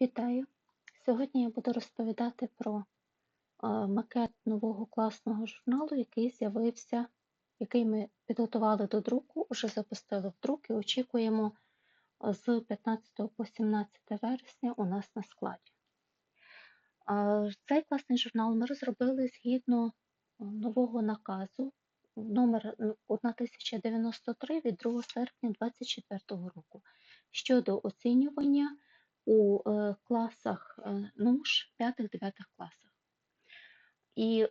Вітаю! Сьогодні я буду розповідати про е, макет нового класного журналу, який з'явився, який ми підготували до друку, уже запустили в друк і очікуємо е, з 15 по 17 вересня у нас на складі. Е, Цей класний журнал ми розробили згідно нового наказу номер е, 1093 від 2 серпня 2024 року щодо оцінювання у е, класах е, НУШ 5-9 класах. І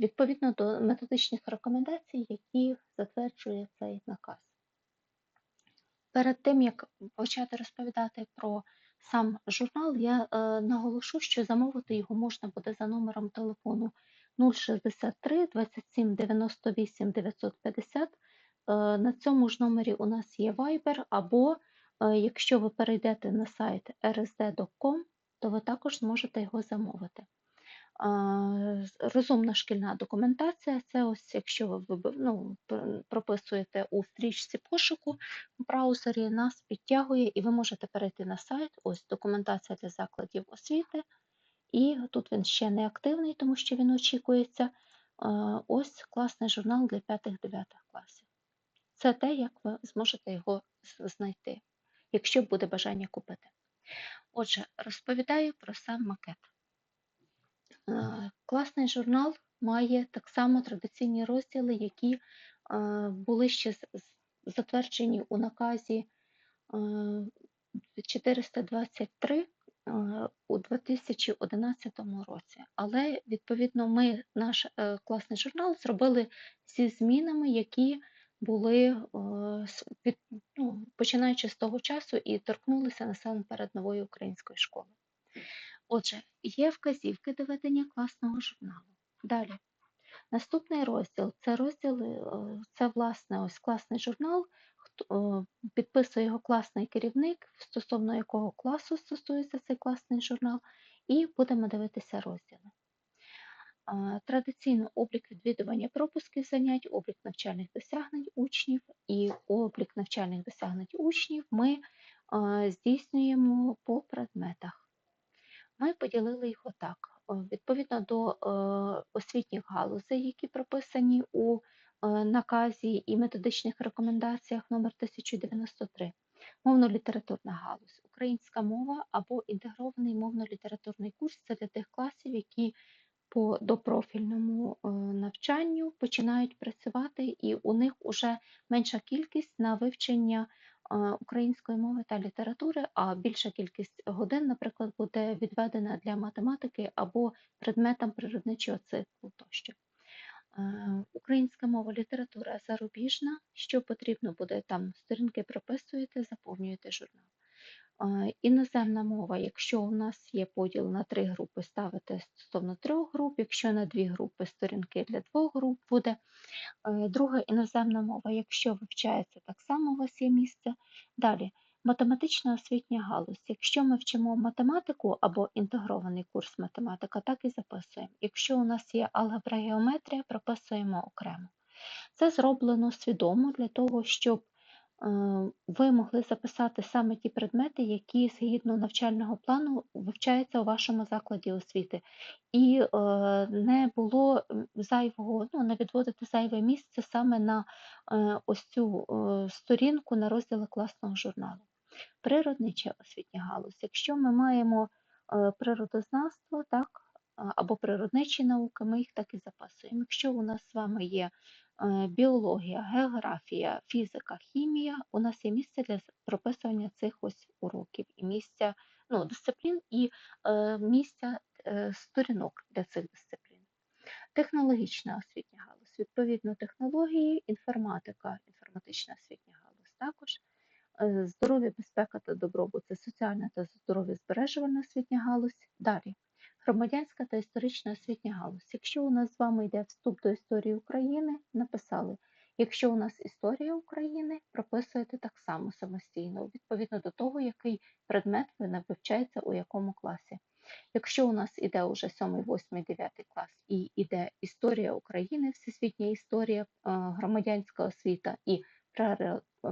відповідно до методичних рекомендацій, які затверджує цей наказ. Перед тим, як почати розповідати про сам журнал, я е, наголошу, що замовити його можна буде за номером телефону 063 27 98 950. Е, На цьому ж номері у нас є Viber, або якщо ви перейдете на сайт rsd.com, то ви також зможете його замовити. Розумна шкільна документація це ось, якщо ви ну, прописуєте у стрічці пошуку в браузері, нас підтягує, і ви можете перейти на сайт, ось документація для закладів освіти. І тут він ще не активний, тому що він очікується. Ось класний журнал для 5-9 класів. Це те, як ви зможете його знайти, якщо буде бажання купити. Отже, розповідаю про сам макет. Е, Класний журнал має так само традиційні розділи, які е, були ще затверджені у наказі е, 423 е, у 2011 році. Але відповідно ми наш класний журнал зробили зі змінами, які були е, від- ну, починаючи з того часу і торкнулися насамперед нової української школи. Отже, є вказівки до ведення класного журналу. Далі. Наступний розділ це розділ, е, це власне ось класний журнал. е, Підписує його класний керівник, стосовно якого класу стосується цей класний журнал, і будемо дивитися розділи. Традиційно облік відвідування пропусків занять, облік навчальних досягнень учнів і облік навчальних досягнень учнів ми здійснюємо по предметах. Ми поділили їх отак. Е, Відповідно до е, освітніх галузей, які прописані у е, наказі і методичних рекомендаціях номер 1093. Мовно-літературна галузь, українська мова або інтегрований мовно-літературний курс це для тих класів, які по допрофільному е, навчанню починають працювати, і у них вже менша кількість на вивчення е, української мови та літератури, а більша кількість годин, наприклад, буде відведена для математики або предметам природничого циклу тощо. Е, Українська мова, література зарубіжна. Що потрібно буде там сторінки прописуєте, заповнюєте журнал. Іноземна мова, якщо у нас є поділ на три групи, ставите стосовно трьох груп, якщо на дві групи сторінки для двох груп буде. Е, Друга іноземна мова, якщо вивчається, так само у вас є місце. Далі, математична освітня галузь. Якщо ми вчимо математику або інтегрований курс математика, так і записуємо. Якщо у нас є алгебра геометрія, прописуємо окремо. Це зроблено свідомо для того, щоб ви могли записати саме ті предмети, які згідно навчального плану вивчаються у вашому закладі освіти, і е, не було зайвого, ну не відводити зайве місце саме на е, ось цю е, сторінку на розділи класного журналу. Природнича освітня галузь. Якщо ми маємо е, природознавство, так, або природничі науки, ми їх так і записуємо. Якщо у нас з вами є е, біологія, географія, фізика, хімія, у нас є місце для прописування цих ось уроків і місця, ну, дисциплін і е, місця е, сторінок для цих дисциплін. Технологічна освітня галузь. Відповідно, технології, інформатика, інформатична освітня галузь також. Е, Здоров'я, безпека та добробут це соціальна та здоров'я збережувальна освітня галузь. Далі. Громадянська та історична освітня галузь. Якщо у нас з вами йде вступ до історії України, написали. Якщо у нас історія України, прописуєте так само самостійно, відповідно до того, який предмет ви вивчається у якому класі. Якщо у нас іде уже 7, 8, 9 клас і іде історія України, всесвітня історія, е, громадянська освіта і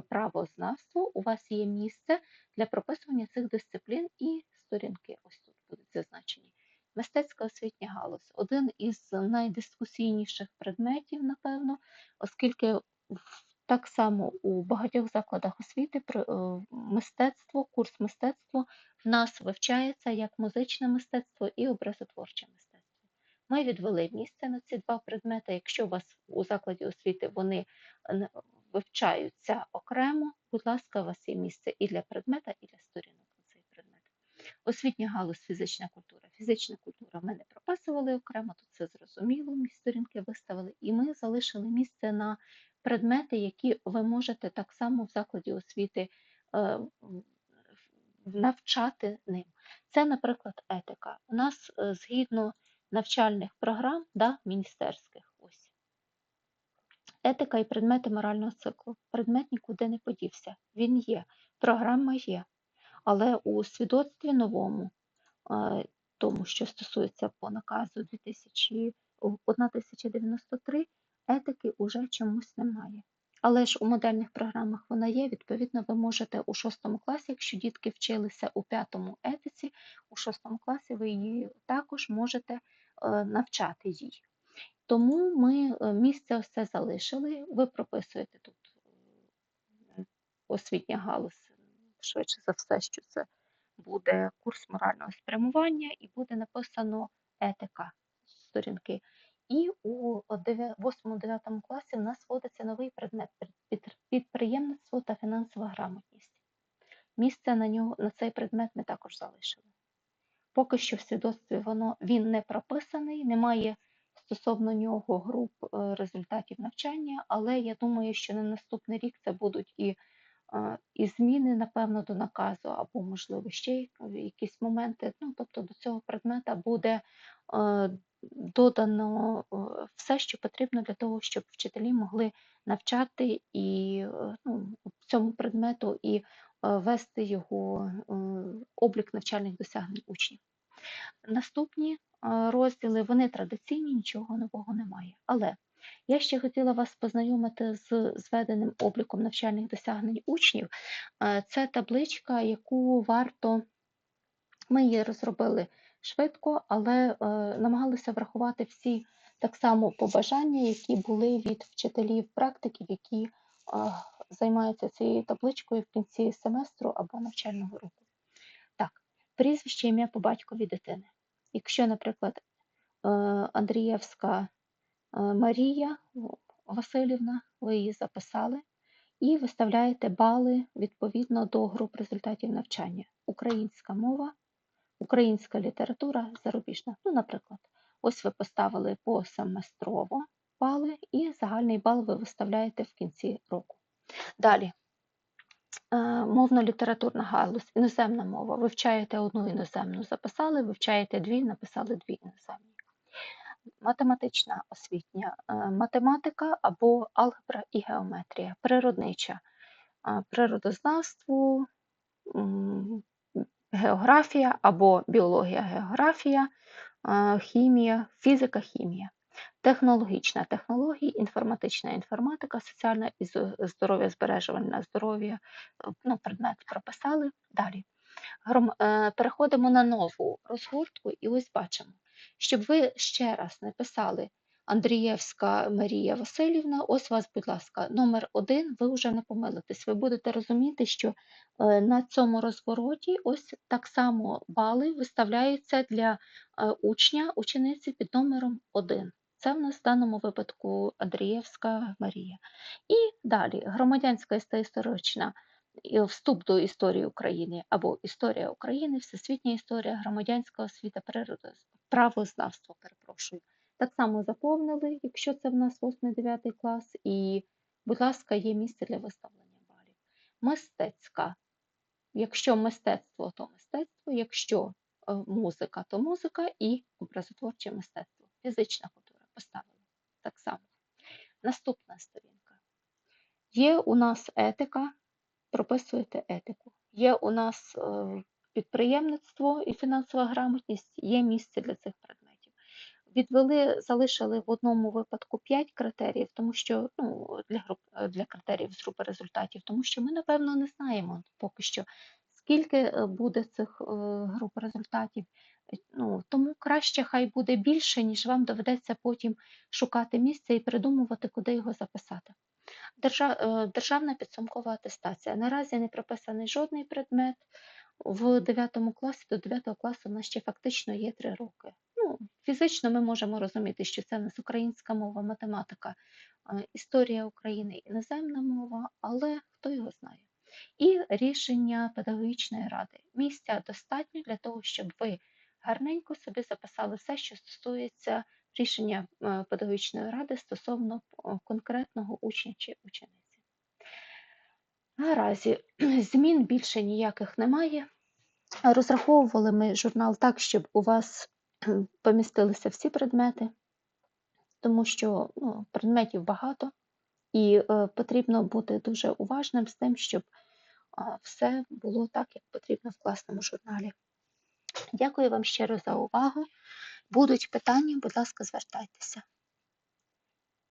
правознавство, у вас є місце для прописування цих дисциплін і сторінки. Ось тут будуть зазначені. Мистецька освітня галузь один із найдискусійніших предметів, напевно, оскільки так само у багатьох закладах освіти е, мистецтво, курс мистецтво в нас вивчається як музичне мистецтво і образотворче мистецтво. Ми відвели місце на ці два предмети. Якщо у вас у закладі освіти вони е, вивчаються окремо, будь ласка, у вас є місце і для предмета, і для сторінок. Освітня галузь, фізична культура. Фізична культура ми не прописували окремо, тут це зрозуміло, ми сторінки виставили, і ми залишили місце на предмети, які ви можете так само в закладі освіти е, навчати ним. Це, наприклад, етика. У нас е, згідно навчальних програм да, міністерських. Етика і предмети морального циклу. Предмет нікуди не подівся. Він є, програма є. Але у свідоцтві новому, тому, що стосується по наказу 2000, 1093, етики уже чомусь немає. Але ж у модельних програмах вона є. Відповідно, ви можете у шостому класі, якщо дітки вчилися у п'ятому етиці, у шостому класі ви її також можете е, навчати їй. Тому ми е, місце це залишили. Ви прописуєте тут е, освітня галузь, швидше за все, що це буде курс морального спрямування і буде написано етика сторінки. І у 8-9 класі в нас вводиться новий предмет підприємництво та фінансова грамотність. Місце на нього, на цей предмет ми також залишили. Поки що в свідоцтві воно, він не прописаний, немає стосовно нього груп е, результатів навчання, але я думаю, що на наступний рік це будуть і і зміни, напевно, до наказу, або, можливо, ще якісь моменти. Ну, Тобто до цього предмета буде додано все, що потрібно для того, щоб вчителі могли навчати і е, ну, цьому предмету і вести його е, облік навчальних досягнень учнів. Наступні розділи вони традиційні, нічого нового немає. Але я ще хотіла вас познайомити з зведеним обліком навчальних досягнень учнів. Це табличка, яку варто, ми її розробили швидко, але е, намагалися врахувати всі так само побажання, які були від вчителів практиків, які займаються цією табличкою в кінці семестру або навчального року. Так, прізвище ім'я по батькові дитини. Якщо, наприклад, е, Андрієвська Е, Марія Васильівна, ви її записали, і виставляєте бали відповідно до груп результатів навчання. Українська мова, українська література, зарубіжна. Ну, наприклад, ось ви поставили посеместрово бали, і загальний бал ви виставляєте в кінці року. Далі. Е, мовно-літературна галузь, іноземна мова. Вивчаєте одну іноземну, записали, вивчаєте дві, написали дві іноземні математична освітня е, математика або алгебра і геометрія, природнича, природознавство, географія або біологія, географія, хімія, фізика, хімія. Технологічна технологія, інформатична інформатика, соціальна і здоров'я, збережувальне здоров'я, ну, предмет прописали. Далі. Е, переходимо на нову розгортку, і ось бачимо щоб ви ще раз написали Андрієвська Марія Васильівна, ось вас, будь ласка, номер один, ви вже не помилитесь. Ви будете розуміти, що е, на цьому розвороті ось так само бали виставляються для е, учня, учениці під номером 1. Це в нас в даному випадку Андрієвська Марія. І далі громадянська історична вступ до історії України або історія України, всесвітня історія, громадянська освіта, природа, правознавство, перепрошую. Так само заповнили, якщо це в нас 8-9 клас, і, будь ласка, є місце для виставлення балів. Мистецька. Якщо мистецтво, то мистецтво, якщо е, музика, то музика і образотворче мистецтво. Фізична культура поставили так само. Наступна сторінка. Є у нас етика, прописуєте етику. Є у нас е, підприємництво і фінансова грамотність, є місце для цих предметів. відвели, залишили в одному випадку 5 критеріїв, тому що ну, для груп для критеріїв з групи результатів, тому що ми, напевно, не знаємо поки що, скільки е, буде цих е, груп результатів. Е, Ну, тому краще хай буде більше, ніж вам доведеться потім шукати місце і придумувати, куди його записати. Державна підсумкова атестація. Наразі не прописаний жодний предмет. В 9 класі до 9 класу у нас ще фактично є 3 роки. Ну, фізично ми можемо розуміти, що це в нас українська мова, математика, історія України, іноземна мова, але хто його знає. І рішення педагогічної ради. Місця достатньо для того, щоб ви гарненько собі записали все, що стосується рішення е, педагогічної ради стосовно е, конкретного учня чи учениці. Наразі змін більше ніяких немає. Розраховували ми журнал так, щоб у вас помістилися всі предмети, тому що ну, предметів багато, і е, потрібно бути дуже уважним з тим, щоб все було так, як потрібно в класному журналі. Дякую вам щиро за увагу. Будуть питання, будь ласка, звертайтеся.